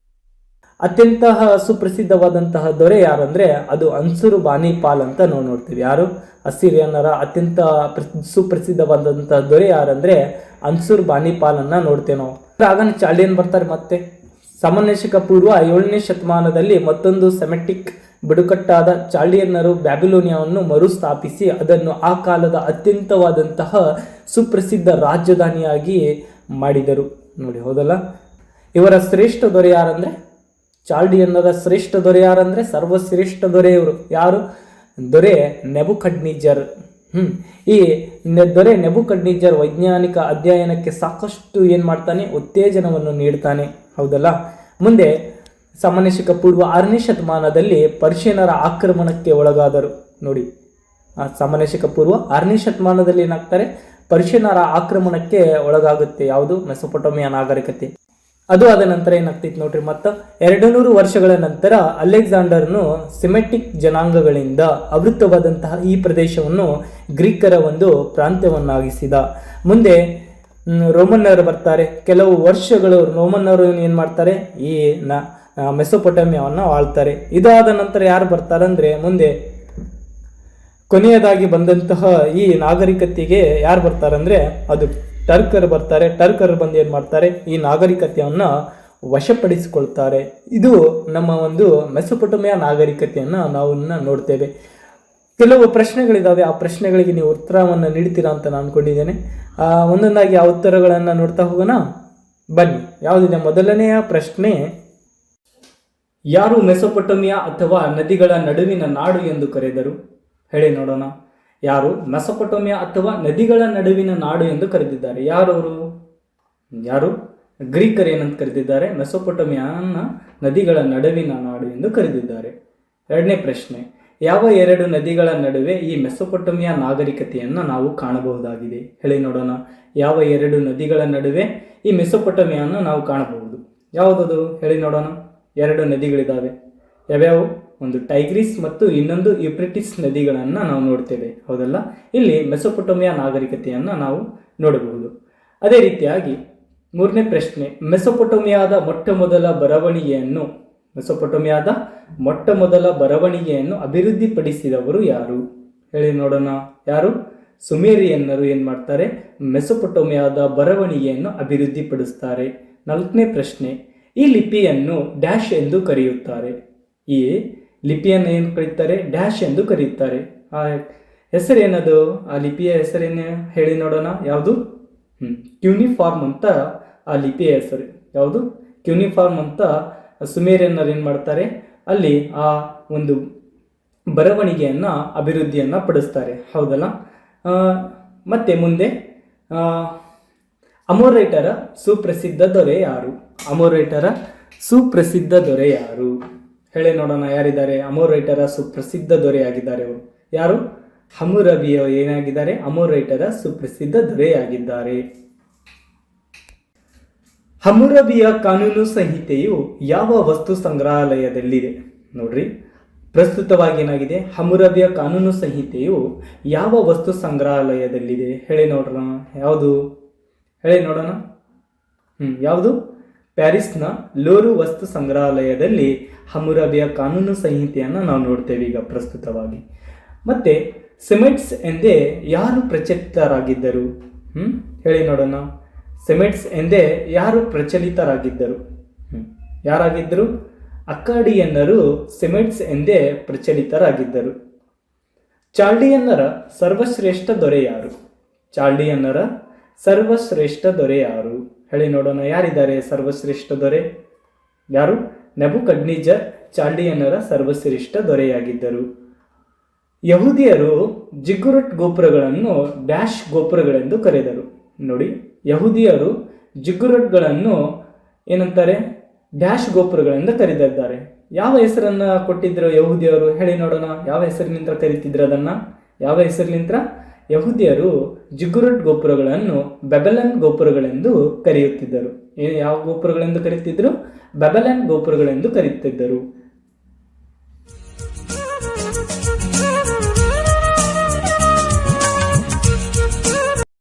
ಅತ್ಯಂತ ಸುಪ್ರಸಿದ್ಧವಾದಂತಹ ದೊರೆ ಯಾರಂದರೆ ಅದು ಅನ್ಸುರು ಬಾನಿಪಾಲ್ ಅಂತ ನಾವು ನೋಡ್ತೀವಿ. ಯಾರು? ಅಸಿರಿಯನ್ನರ ಅತ್ಯಂತ ಪ್ರ- ಸುಪ್ರಸಿದ್ಧವಾದಂತಹ ದೊರೆ ಯಾರಂದರೆ ಅನ್ಸುರ್ ಬಾನಿಪಾಲ್ ಅನ್ನ ನೋಡ್ತೇವೆ ನಾವು. ಆಗನ ಚಾಳಿಯನ್ ಬರ್ತಾರೆ ಮತ್ತೆ? ಸಾಮಾನ್ಯಶಕ ಪೂರ್ವ ಏಳನೇ ಶತಮಾನದಲ್ಲಿ ಮತ್ತೊಂದು ಸೆಮೆಟಿಕ್ ಬುಡಕಟ್ಟಾದ ಚಾಳಿಯನ್ನರು ಬ್ಯಾಬಿಲೋನಿಯಾವನ್ನು ಮರುಸ್ಥಾಪಿಸಿ ಅದನ್ನು ಆ ಕಾಲದ ಅತ್ಯಂತವಾದಂತಹ ಸುಪ್ರಸಿದ್ಧ ರಾಜಧಾನಿಯಾಗಿ ಮಾಡಿದರು. ನೋಡಿ, ಹೌದಲ್ಲ? ಇವರ ಶ್ರೇಷ್ಠ ದೊರೆ ಯಾರಂದ್ರೆ ಚಾಲ್ಡಿಯನ್ನರ ಶ್ರೇಷ್ಠ ದೊರೆ ಯಾರಂದ್ರೆ ಸರ್ವಶ್ರೇಷ್ಠ ದೊರೆ ಇವರು ಯಾರು? ದೊರೆ ನೆಬುಕಡ್ನಿಜರ್. ಹ್ಮ್. ಈ ದೊರೆ ನೆಬುಕಡ್ನಿಜರ್ ವೈಜ್ಞಾನಿಕ ಅಧ್ಯಯನಕ್ಕೆ ಸಾಕಷ್ಟು ಏನ್ ಮಾಡ್ತಾನೆ? ಉತ್ತೇಜನವನ್ನು ನೀಡ್ತಾನೆ. ಹೌದಲ್ಲ? ಮುಂದೆ ಸಾಮಾನ್ಯ ಶಕ ಪೂರ್ವ ಆರನೇ ಶತಮಾನದಲ್ಲಿ ಪರ್ಷಿಯನರ ಆಕ್ರಮಣಕ್ಕೆ ಒಳಗಾದರು. ನೋಡಿ. ಆ ಸಾಮಾನ್ಯ ಶಕ ಪೂರ್ವ ಆರನೇ ಶತಮಾನದಲ್ಲಿ ಏನಾಗ್ತಾರೆ? ಪರ್ಷಿಯನರ ಆಕ್ರಮಣಕ್ಕೆ ಒಳಗಾಗುತ್ತೆ. ಯಾವುದು? ಮೆಸೊಪೊಟೋಮಿಯಾ ನಾಗರಿಕತೆ. ಅದು ಆದ ನಂತರ ಏನಾಗ್ತಿತ್ತು ನೋಡ್ರಿ, ಮತ್ತು ಎರಡು ನೂರು ವರ್ಷಗಳ ನಂತರ ಅಲೆಕ್ಸಾಂಡರ್ನು ಸಿಮೆಟಿಕ್ ಜನಾಂಗಗಳಿಂದ ಆವೃತ್ತವಾದಂತಹ ಈ ಪ್ರದೇಶವನ್ನು ಗ್ರೀಕರ ಒಂದು ಪ್ರಾಂತ್ಯವನ್ನಾಗಿಸಿದ. ಮುಂದೆ ರೋಮನ್ನರು ಬರ್ತಾರೆ. ಕೆಲವು ವರ್ಷಗಳು ರೋಮನ್ನರು ಏನು ಮಾಡ್ತಾರೆ, ಈ ನ ಮೆಸೊಪೊಟಮಿಯಾವನ್ನು ಆಳ್ತಾರೆ. ಇದಾದ ನಂತರ ಯಾರು ಬರ್ತಾರಂದರೆ, ಮುಂದೆ ಕೊನೆಯದಾಗಿ ಬಂದಂತಹ ಈ ನಾಗರಿಕತೆಗೆ ಯಾರು ಬರ್ತಾರಂದರೆ ಅದು ಟರ್ಕರ್ ಬರ್ತಾರೆ, ಟರ್ಕರ್ ಬಂದು ಏನು ಮಾಡ್ತಾರೆ, ಈ ನಾಗರಿಕತೆಯನ್ನು ವಶಪಡಿಸಿಕೊಳ್ತಾರೆ. ಇದು ನಮ್ಮ ಒಂದು ಮೆಸೊಪಟಮಿಯ ನಾಗರಿಕತೆಯನ್ನು ನಾವು ನೋಡ್ತೇವೆ. ಕೆಲವು ಪ್ರಶ್ನೆಗಳಿದ್ದಾವೆ ಆ ಪ್ರಶ್ನೆಗಳಿಗೆ ನೀವು ಉತ್ತರವನ್ನು ನೀಡ್ತೀರಾ ಅಂತ ನಾನು ಅನ್ಕೊಂಡಿದ್ದೇನೆ. ಒಂದೊಂದಾಗಿ ಆ ಉತ್ತರಗಳನ್ನು ನೋಡ್ತಾ ಹೋಗೋಣ. ಬನ್ನಿ, ಯಾವುದಿದೆ? ಮೊದಲನೆಯ ಪ್ರಶ್ನೆ, ಯಾರು ಮೆಸೊಪೊಟಮಿಯಾ ಅಥವಾ ನದಿಗಳ ನಡುವಿನ ನಾಡು ಎಂದು ಕರೆದರು? ಹೇಳಿ ನೋಡೋಣ. ಯಾರು? ಮೆಸೊಪಟೋಮಿಯಾ ಅಥವಾ ನದಿಗಳ ನಡುವಿನ ನಾಡು ಎಂದು ಕರೆದಿದ್ದಾರೆ. ಯಾರು ಅವರು? ಯಾರು? ಗ್ರೀಕರು ಏನಂತ ಕರೆದಿದ್ದಾರೆ? ಮೆಸೊಪೊಟಮಿಯಾನ ನದಿಗಳ ನಡುವಿನ ನಾಡು ಎಂದು ಕರೆದಿದ್ದಾರೆ. ಎರಡನೇ ಪ್ರಶ್ನೆ, ಯಾವ ಎರಡು ನದಿಗಳ ನಡುವೆ ಈ ಮೆಸೊಪೊಟಮಿಯಾ ನಾಗರಿಕತೆಯನ್ನು ನಾವು ಕಾಣಬಹುದಾಗಿದೆ? ಹೇಳಿ ನೋಡೋಣ. ಯಾವ ಎರಡು ನದಿಗಳ ನಡುವೆ ಈ ಮೆಸೊಪೊಟಮಿಯನ್ನು ನಾವು ಕಾಣಬಹುದು? ಯಾವುದದು? ಹೇಳಿ ನೋಡೋಣ. ಎರಡು ನದಿಗಳಿದ್ದಾವೆ ಯಾವ್ಯಾವು? ಒಂದು ಟೈಗ್ರಿಸ್ ಮತ್ತು ಇನ್ನೊಂದು ಯುಪ್ರಿಟಿಸ್ ನದಿಗಳನ್ನು ನಾವು ನೋಡ್ತೇವೆ. ಹೌದಲ್ಲ? ಇಲ್ಲಿ ಮೆಸೊಪೊಟೋಮಿಯಾ ನಾಗರಿಕತೆಯನ್ನು ನಾವು ನೋಡಬಹುದು. ಅದೇ ರೀತಿಯಾಗಿ ಮೂರನೇ ಪ್ರಶ್ನೆ, ಮೆಸೊಪೊಟೋಮಿಯಾದ ಮೊಟ್ಟ ಮೊದಲ ಬರವಣಿಗೆಯನ್ನು, ಮೆಸೊಪೊಟೋಮಿಯಾದ ಮೊಟ್ಟ ಮೊದಲ ಬರವಣಿಗೆಯನ್ನು ಅಭಿವೃದ್ಧಿಪಡಿಸಿದವರು ಯಾರು? ಹೇಳಿ ನೋಡೋಣ. ಯಾರು? ಸುಮೇರಿಯನ್ನರು ಏನು ಮಾಡ್ತಾರೆ? ಮೆಸೊಪೊಟೋಮಿಯಾದ ಬರವಣಿಗೆಯನ್ನು ಅಭಿವೃದ್ಧಿಪಡಿಸ್ತಾರೆ. ನಾಲ್ಕನೇ ಪ್ರಶ್ನೆ, ಈ ಲಿಪಿಯನ್ನು ಡ್ಯಾಶ್ ಎಂದು ಕರೆಯುತ್ತಾರೆ. ಈ ಲಿಪಿಯನ್ನು ಏನು ಕರೀತಾರೆ? ಡ್ಯಾಶ್ ಎಂದು ಕರೆಯುತ್ತಾರೆ ಆ ಹೆಸರೇನದು? ಆ ಲಿಪಿಯ ಹೆಸರೇನು ಹೇಳಿ ನೋಡೋಣ. ಯಾವುದು? ಹ್ಞೂ ಕ್ಯೂನಿಫಾರ್ಮ್ ಅಂತ ಆ ಲಿಪಿಯ ಹೆಸರು. ಯಾವುದು? ಕ್ಯೂನಿಫಾರ್ಮ್ ಅಂತ ಸುಮೇರಿಯನ್ನರು ಏನು ಮಾಡ್ತಾರೆ? ಅಲ್ಲಿ ಆ ಒಂದು ಬರವಣಿಗೆಯನ್ನು, ಅಭಿವೃದ್ಧಿಯನ್ನು ಪಡಿಸ್ತಾರೆ. ಹೌದಲ್ಲ? ಮತ್ತೆ ಮುಂದೆ ಅಮೋರೈಟರ ಸುಪ್ರಸಿದ್ಧ ದೊರೆ ಯಾರು? ಅಮೋರೈಟರ ಸುಪ್ರಸಿದ್ಧ ದೊರೆ ಯಾರು? ಹೇಳಿ ನೋಡೋಣ, ಯಾರಿದ್ದಾರೆ? ಅಮೋರೈಟರ ಸುಪ್ರಸಿದ್ಧ ದೊರೆಯಾಗಿದ್ದಾರೆ ಅವರು ಯಾರು? ಹಮುರಬಿಯ ಏನಾಗಿದ್ದಾರೆ? ಅಮೋರೈಟರ ಸುಪ್ರಸಿದ್ಧ ದೊರೆಯಾಗಿದ್ದಾರೆ. ಹಮುರಬಿಯ ಕಾನೂನು ಸಂಹಿತೆಯು ಯಾವ ವಸ್ತು ಸಂಗ್ರಹಾಲಯದಲ್ಲಿದೆ? ನೋಡ್ರಿ. ಪ್ರಸ್ತುತವಾಗಿ ಏನಾಗಿದೆ? ಹಮುರಬಿಯ ಕಾನೂನು ಸಂಹಿತೆಯು ಯಾವ ವಸ್ತು ಸಂಗ್ರಹಾಲಯದಲ್ಲಿದೆ? ಹೇಳಿ ನೋಡೋಣ ಯಾವುದು? ಹೇಳಿ ನೋಡೋಣ. ಹ್ಮ್, ಯಾವುದು? ಪ್ಯಾರಿಸ್ನ ಲೋರು ವಸ್ತು ಸಂಗ್ರಹಾಲಯದಲ್ಲಿ ಹಮುರಬಿಯ ಕಾನೂನು ಸಂಹಿತೆಯನ್ನು ನಾವು ನೋಡ್ತೇವೆ ಈಗ ಪ್ರಸ್ತುತವಾಗಿ. ಮತ್ತೆ ಸೆಮೆಟ್ಸ್ ಎಂದೇ ಯಾರು ಪ್ರಚಲಿತರಾಗಿದ್ದರು? ಹ್ಞೂ ಹೇಳಿ ನೋಡೋಣ. ಸೆಮೆಟ್ಸ್ ಎಂದೇ ಯಾರು ಪ್ರಚಲಿತರಾಗಿದ್ದರು? ಯಾರಾಗಿದ್ದರು? ಅಕ್ಕಾಡಿಯನ್ನರು ಸಿಮೆಂಟ್ಸ್ ಎಂದೇ ಪ್ರಚಲಿತರಾಗಿದ್ದರು. ಚಾಲ್ಡಿಯನ್ನರ ಸರ್ವಶ್ರೇಷ್ಠ ದೊರೆ ಯಾರು? ಚಾಲ್ಡಿಯನ್ನರ ಸರ್ವಶ್ರೇಷ್ಠ ದೊರೆ ಯಾರು? ಹೇಳಿ ನೋಡೋಣ, ಯಾರಿದ್ದಾರೆ ಸರ್ವಶ್ರೇಷ್ಠ ದೊರೆ? ಯಾರು? ನೆಬುಕಡ್ನಿಜರ್ ಚಾಲ್ಡಿಯನ್ನರ ಸರ್ವಶ್ರೇಷ್ಠ ದೊರೆಯಾಗಿದ್ದರು. ಯಹೂದಿಯರು ಜಿಗುರಟ್ ಗೋಪುರಗಳನ್ನು ಡ್ಯಾಶ್ ಗೋಪುರಗಳೆಂದು ಕರೆದರು. ನೋಡಿ, ಯಹೂದಿಯರು ಜಿಗುರಟ್ಗಳನ್ನು ಏನಂತಾರೆ? ಡ್ಯಾಶ್ ಗೋಪುರಗಳೆಂದು ಕರೆದಿದ್ದಾರೆ. ಯಾವ ಹೆಸರನ್ನ ಕೊಟ್ಟಿದ್ರು ಯಹೂದಿಯರು? ಹೇಳಿ ನೋಡೋಣ, ಯಾವ ಹೆಸರಿನಿಂದ ಕರಿತಿದ್ರು ಅದನ್ನ? ಯಾವ ಹೆಸರಿನಿಂದ? ಯಹೂದಿಯರು ಜಿಗುರುಟ್ ಗೋಪುರಗಳನ್ನು ಬೆಬಲನ್ ಗೋಪುರಗಳೆಂದು ಕರೆಯುತ್ತಿದ್ದರು. ಯಾವ ಗೋಪುರಗಳೆಂದು ಕರೆಯುತ್ತಿದ್ದರು? ಬೆಬಲನ್ ಗೋಪುರಗಳೆಂದು ಕರೆಯುತ್ತಿದ್ದರು.